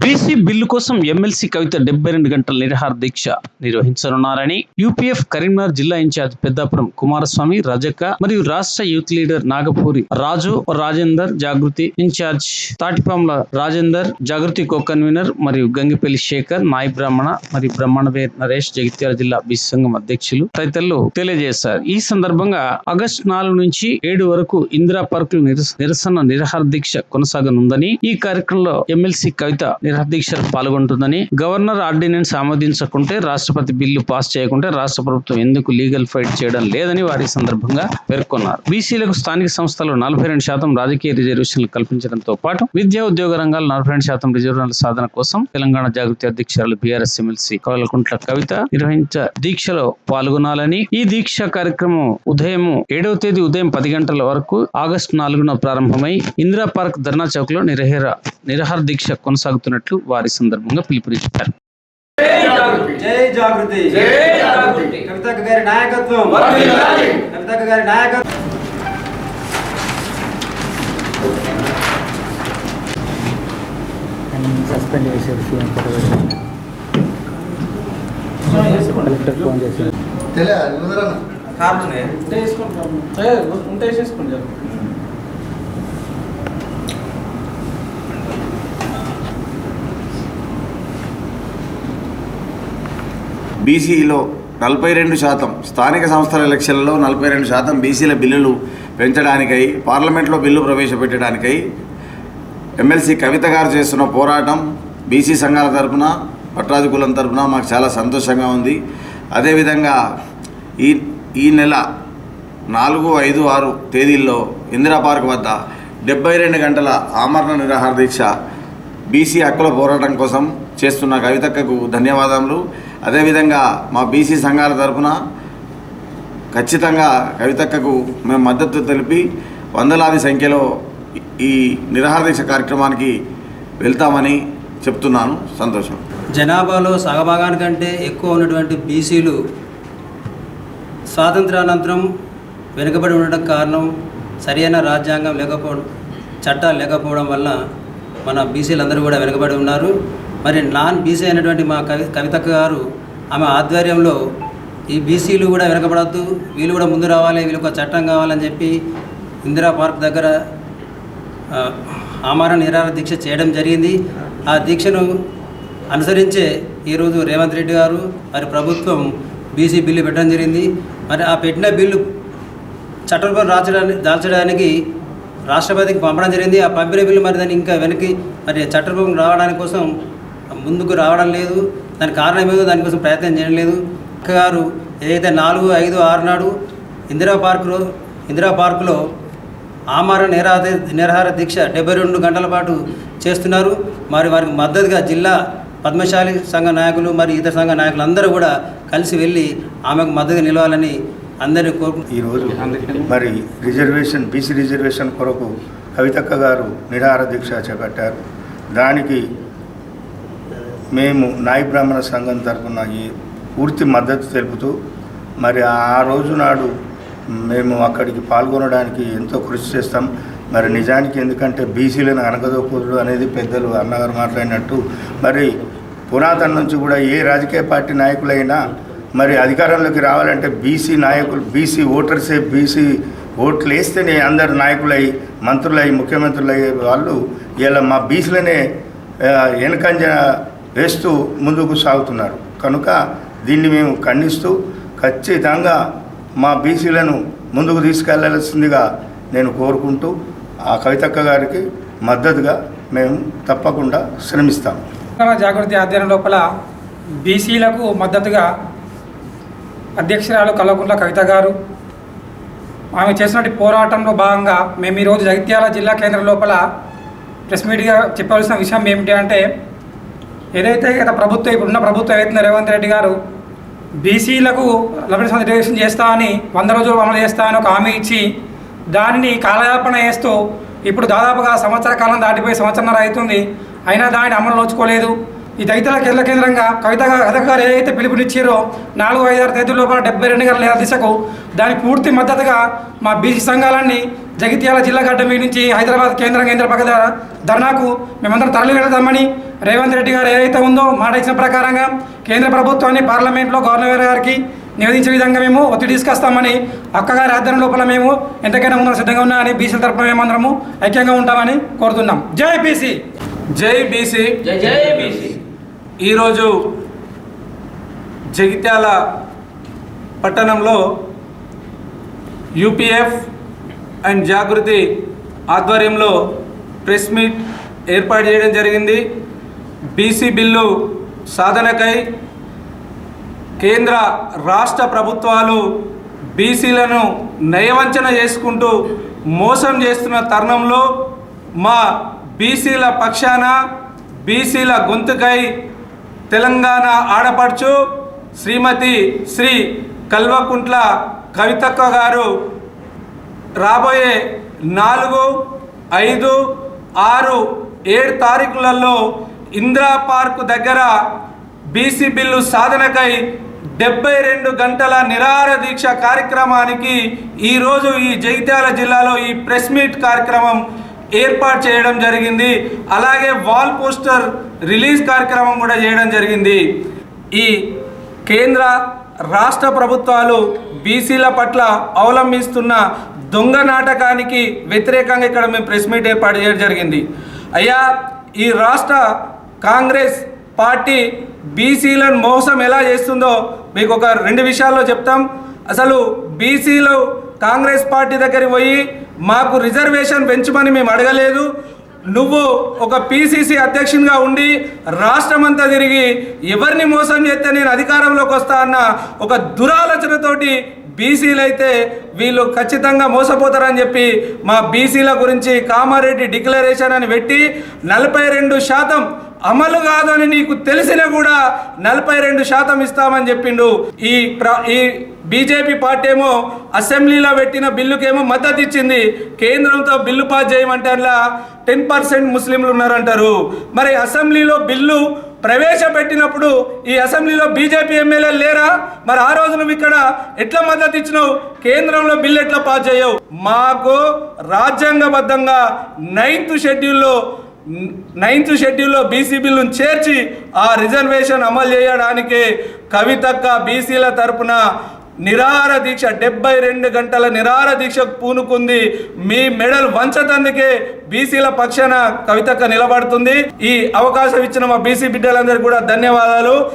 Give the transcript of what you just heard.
BC bill కోసం MLC Kavitha డెబ్బై రెండు గంటల నిరహార దీక్ష నిర్వహించనున్నారని యూపీఎఫ్ కరీంనగర్ జిల్లా ఇన్ఛార్జ్ పెద్దాపురం కుమారస్వామి రజక మరియు రాష్ట్ర youth leader Nagapuri Raju Rajender Jagruthi in charge Tatipamula Rajender Jagruthi co convener మరియు గంగిపల్లి శేఖర్ నాయ్ బ్రాహ్మణ మరియు బ్రహ్మణవేర్ నరేష్ జగిత్యాల జిల్లా బీసీ సంఘం అధ్యక్షులు తదితరులు తెలియజేశారు. ఈ సందర్భంగా ఆగస్టు నాలుగు నుంచి ఏడు వరకు ఇందిరా పార్కులు నిరసన నిరహార దీక్ష కొనసాగనుందని ఈ కార్యక్రమంలో ఎమ్మెల్సీ కవిత నిరాహార పాల్గొంటుందని గవర్నర్ ఆర్డినెన్స్ ఆమోదించకుంటే రాష్ట్రపతి బిల్లు పాస్ చేయకుంటే రాష్ట్ర ప్రభుత్వం ఎందుకు లీగల్ ఫైట్ చేయడం లేదని వారి సందర్భంగా పేర్కొన్నారు. బీసీలకు స్థానిక సంస్థలు నలభై రెండు శాతం రాజకీయ రిజర్వేషన్లు కల్పించడంతో పాటు విద్యా ఉద్యోగ రంగాలు నలభై రెండు శాతం రిజర్వేషన్ల సాధన కోసం తెలంగాణ జాగృతి అధ్యక్షురాలు బీఆర్ఎస్ ఎమ్మెల్సీ కవలకుంట్ల కవిత నిర్వహించ దీక్షలో పాల్గొనాలని ఈ దీక్ష కార్యక్రమం ఉదయం ఏడవ తేదీ ఉదయం పది గంటల వరకు ఆగస్టు నాలుగున ప్రారంభమై ఇందిరా పార్క్ ధర్నా చౌక్లో నిరహార నిరహార దీక్ష కొనసాగుతున్నట్లు వారి సందర్భంగా పిలుపునిచ్చారు. జై జాగృతి. జై జాగృతి. కవితక్క గారి నాయకత్వం. కవితక్క గారి నాయకత్వం. సస్పెండ్ చేశారు సీఎం కలెక్టర్ ఫోన్ చేశారు. కార్లునే ఉంటే వేసేసుకోండి బీసీలో నలభై రెండు శాతం స్థానిక సంస్థల ఎలక్షన్లలో నలభై రెండు శాతం బీసీల బిల్లులు పెంచడానికై పార్లమెంట్లో బిల్లు ప్రవేశపెట్టడానికై ఎమ్మెల్సీ కవిత గారు చేస్తున్న పోరాటం బీసీ సంఘాల తరఫున పట్రాజు కులం తరపున మాకు చాలా సంతోషంగా ఉంది. అదేవిధంగా ఈ ఈ నెల నాలుగు ఐదు ఆరు తేదీల్లో ఇందిరా పార్క్ వద్ద డెబ్బై రెండు గంటల ఆమరణ నిరాహార దీక్ష బీసీ హక్కుల పోరాటం కోసం చేస్తున్న కవితక్కకు ధన్యవాదములు. అదేవిధంగా మా బీసీ సంఘాల తరపున ఖచ్చితంగా కవితక్కకు మేము మద్దతు తెలిపి వందలాది సంఖ్యలో ఈ నిరాహార దీక్ష కార్యక్రమానికి వెళ్తామని చెప్తున్నాను. సంతోషం. జనాభాలో సగభాగానికంటే ఎక్కువ ఉన్నటువంటి బీసీలు స్వాతంత్రానంతరం వెనుకబడి ఉండడం కారణం సరైన రాజ్యాంగం లేకపోవడం చట్టాలు లేకపోవడం వల్ల మన బీసీలు అందరూ కూడా వెనుకబడి ఉన్నారు. మరి నాన్ బీసీ అయినటువంటి మా కవి కవితక్క గారు ఆమె ఆధ్వర్యంలో ఈ బీసీలు కూడా వెనకబడద్దు వీళ్ళు కూడా ముందు రావాలి వీళ్ళకి ఒక చట్టం కావాలని చెప్పి ఇందిరా పార్క్ దగ్గర ఆమరణ నిరాహార దీక్ష చేయడం జరిగింది. ఆ దీక్షను అనుసరించే ఈరోజు రేవంత్ రెడ్డి గారు మరి ప్రభుత్వం బీసీ బిల్లు పెట్టడం జరిగింది. మరి ఆ పెట్టిన బిల్లు చట్టం రాచడానికి దాల్చడానికి రాష్ట్రపతికి పంపడం జరిగింది. ఆ పంపిన బిల్లు మరి దాన్ని ఇంకా వెనక్కి మరి చట్టరూపం రావడానికి కోసం ముందుకు రావడం లేదు. దానికి కారణం ఏదో దానికోసం ప్రయత్నం చేయడం లేదు. గారు ఏదైతే నాలుగు ఐదు ఆరు నాడు ఇందిరా పార్కులో ఇందిరా పార్కులో ఆమరణ నిరాహార నిరాహార దీక్ష డెబ్బై రెండు గంటల పాటు చేస్తున్నారు. మరి వారికి మద్దతుగా జిల్లా పద్మశాలి సంఘ నాయకులు మరి ఇతర సంఘ నాయకులు అందరూ కూడా కలిసి వెళ్ళి ఆమెకు మద్దతు నిలవాలని అందరినీ కోరుకు ఈరోజు మరి రిజర్వేషన్ బీసీ రిజర్వేషన్ కొరకు కవితక్క గారు నిరాహార దీక్ష చేపట్టారు. దానికి మేము నాయ బ్రాహ్మణ సంఘం తరఫున ఈ పూర్తి మద్దతు తెలుపుతూ మరి ఆ రోజు నాడు మేము అక్కడికి పాల్గొనడానికి ఎంతో కృషి చేస్తాం. మరి నిజానికి ఎందుకంటే బీసీలను అనగదొక్కుడు అనేది పెద్దలు అన్నగారు మాట్లాడినట్టు మరి పురాతన నుంచి కూడా ఏ రాజకీయ పార్టీ నాయకులైనా మరి అధికారంలోకి రావాలంటే బీసీ నాయకులు బీసీ ఓటర్సే బీసీ ఓట్లు వేస్తేనే అందరు నాయకులై మంత్రులై ముఖ్యమంత్రులై వాళ్ళు ఇలా మా బీసీలనే వెనకంజ వేస్తూ ముందుకు సాగుతున్నారు. కనుక దీన్ని మేము ఖండిస్తూ ఖచ్చితంగా మా బీసీలను ముందుకు తీసుకెళ్ళాల్సిందిగా నేను కోరుకుంటూ ఆ కవితక్క గారికి మద్దతుగా మేము తప్పకుండా శ్రమిస్తాం జాగృతి అధ్యయనం లోపల బీసీలకు మద్దతుగా అధ్యక్షురాలు కల్వకుంట్ల కవిత గారు. ఆమె చేసినటువంటి పోరాటంలో భాగంగా మేము ఈరోజు జగిత్యాల జిల్లా కేంద్రం లోపల ప్రెస్ మీట్గా చెప్పవలసిన విషయం ఏమిటి అంటే ఏదైతే గత ప్రభుత్వం ఇప్పుడున్న ప్రభుత్వం ఏదైతే రేవంత్ రెడ్డి గారు బీసీలకు నలభై రిజర్వేషన్ చేస్తా అని వంద రోజులు అమలు చేస్తా అని ఒక హామీ ఇచ్చి దానిని కాలయాపన చేస్తూ ఇప్పుడు దాదాపుగా సంవత్సర కాలం దాటిపోయి సంవత్సరంన్నర అవుతుంది. అయినా దానిని అమలు నోచుకోలేదు. ఈ దళితుల కేంద్ర కేంద్రంగా కవిత గా- కవిత గారు ఏదైతే పిలుపునిచ్చారో నాలుగు ఐదు ఆరు తేదీల లోపల డెబ్బై రెండు గంటల దిశకు దానికి పూర్తి మద్దతుగా మా బీసీ సంఘాలన్నీ జగిత్యాల జిల్లా గడ్డ మీద నుంచి హైదరాబాద్ కేంద్రం కేంద్ర పక్క ధర్నాకు మేమందరం తరలి వెళదామని రేవంత్ రెడ్డి గారు ఏదైతే ఉందో మాట ఇచ్చిన ప్రకారంగా కేంద్ర ప్రభుత్వాన్ని పార్లమెంట్లో గవర్నర్ గారికి నివేదించే విధంగా మేము ఒత్తిడి తీసుకొస్తామని అక్కగారి ఆధ్వర్యం లోపల మేము ఎంతకైనా ముందు సిద్ధంగా ఉన్నామని బీసీల తరపున మేమందరము ఐక్యంగా ఉంటామని కోరుతున్నాం. జై బీసీ! జై బీసీ! జై బీసీ! ఈరోజు జగిత్యాల పట్టణంలో యూపీఎఫ్ అండ్ జాగృతి ఆధ్వర్యంలో ప్రెస్ మీట్ ఏర్పాటు చేయడం జరిగింది. బీసీ బిల్లు సాధనకై కేంద్ర రాష్ట్ర ప్రభుత్వాలు బీసీలను నయవంచన చేసుకుంటూ మోసం చేస్తున్న తరుణంలో మా బీసీల పక్షాన బీసీల గొంతుకై తెలంగాణ ఆడపడుచు శ్రీమతి శ్రీ కల్వకుంట్ల కవితక్క గారు రాబోయే నాలుగు ఐదు ఆరు ఏడు తారీఖులలో ఇందిరా పార్క్ దగ్గర బీసీ బిల్లు సాధనకై డెబ్బై రెండు గంటల నిరాహార దీక్ష కార్యక్రమానికి ఈరోజు ఈ జగిత్యాల జిల్లాలో ఈ ప్రెస్ మీట్ కార్యక్రమం ఏర్పాటు చేయడం జరిగింది. అలాగే వాల్ పోస్టర్ రిలీజ్ కార్యక్రమం కూడా చేయడం జరిగింది. ఈ కేంద్ర రాష్ట్ర ప్రభుత్వాలు బీసీల పట్ల అవలంబిస్తున్న దొంగ నాటకానికి వ్యతిరేకంగా ఇక్కడ మేము ప్రెస్ మీట్ ఏర్పాటు చేయడం జరిగింది. అయ్యా ఈ రాష్ట్ర కాంగ్రెస్ పార్టీ బీసీలను మోసం ఎలా చేస్తుందో మీకు ఒక రెండు విషయాల్లో చెప్తాం. అసలు బీసీలు కాంగ్రెస్ పార్టీ దగ్గరికి పోయి మాకు రిజర్వేషన్ పెంచమని మేము అడగలేదు. నువ్వు ఒక పిసిసి అధ్యక్షునిగా ఉండి రాష్ట్రమంతా తిరిగి ఎవరిని మోసం చేస్తే నేను అధికారంలోకి వస్తా అన్న ఒక దురాలోచనతోటి బీసీలు అయితే వీళ్ళు ఖచ్చితంగా మోసపోతారని చెప్పి మా బీసీల గురించి కామారెడ్డి డిక్లరేషన్ అని పెట్టి నలభై రెండు శాతం అమలు కాదని నీకు తెలిసినా కూడా నలభై రెండు శాతం ఇస్తామని చెప్పిండు. ఈ ప్ర ఈ బీజేపీ పార్టీ ఏమో అసెంబ్లీలో పెట్టిన బిల్లుకేమో మద్దతు ఇచ్చింది. కేంద్రంతో బిల్లు పాస్ చేయమంటే అలా టెన్ పర్సెంట్ ముస్లింలు ఉన్నారంటారు. మరి అసెంబ్లీలో బిల్లు ప్రవేశపెట్టినప్పుడు ఈ అసెంబ్లీలో బీజేపీ ఎమ్మెల్యేలు లేరా? మరి ఆ రోజు నువ్వు ఇక్కడ ఎట్లా మద్దతు ఇచ్చినావు? కేంద్రంలో బిల్లు ఎట్లా పాస్ చేయవు? మాకు రాజ్యాంగబద్ధంగా నైన్త్ షెడ్యూల్లో నైన్త్ షెడ్యూల్లో బీసీ బిల్లును చేర్చి ఆ రిజర్వేషన్ అమలు చేయడానికే కవితక్క బీసీల తరపున నిరాహార దీక్ష డెబ్బై రెండు గంటల నిరాహార దీక్షకు పూనుకుంది. మీ మెడల్ వంచతందుకే బీసీల పక్షాన కవితక్క నిలబడుతుంది. ఈ అవకాశం ఇచ్చిన మా బీసీ బిడ్డలందరికీ కూడా ధన్యవాదాలు.